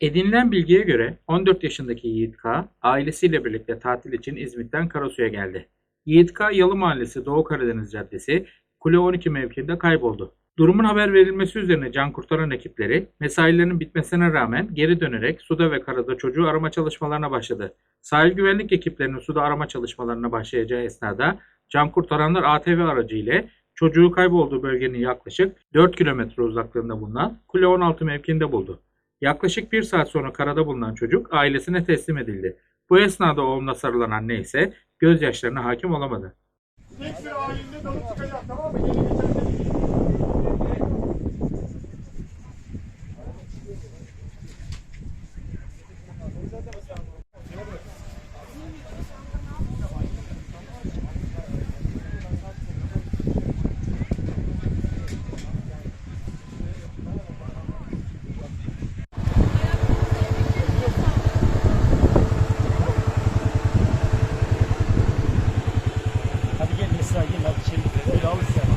Edinilen bilgiye göre 14 yaşındaki Yiğit K. ailesiyle birlikte tatil için İzmit'ten Karasu'ya geldi. Yiğit K. Yalı Mahallesi Doğu Karadeniz Caddesi Kule 12 mevkiinde kayboldu. Durumun haber verilmesi üzerine can kurtaran ekipleri mesailerinin bitmesine rağmen geri dönerek suda ve karada çocuğu arama çalışmalarına başladı. Sahil güvenlik ekiplerinin suda arama çalışmalarına başlayacağı esnada can kurtaranlar ATV aracı ile çocuğu kaybolduğu bölgenin yaklaşık 4 kilometre uzaklığında bulunan Kule 16 mevkiinde buldu. Yaklaşık bir saat sonra karada bulunan çocuk ailesine teslim edildi. Bu esnada oğluna sarılan anne ise gözyaşlarına hakim olamadı. Hadi gel Musa, you love children. You also.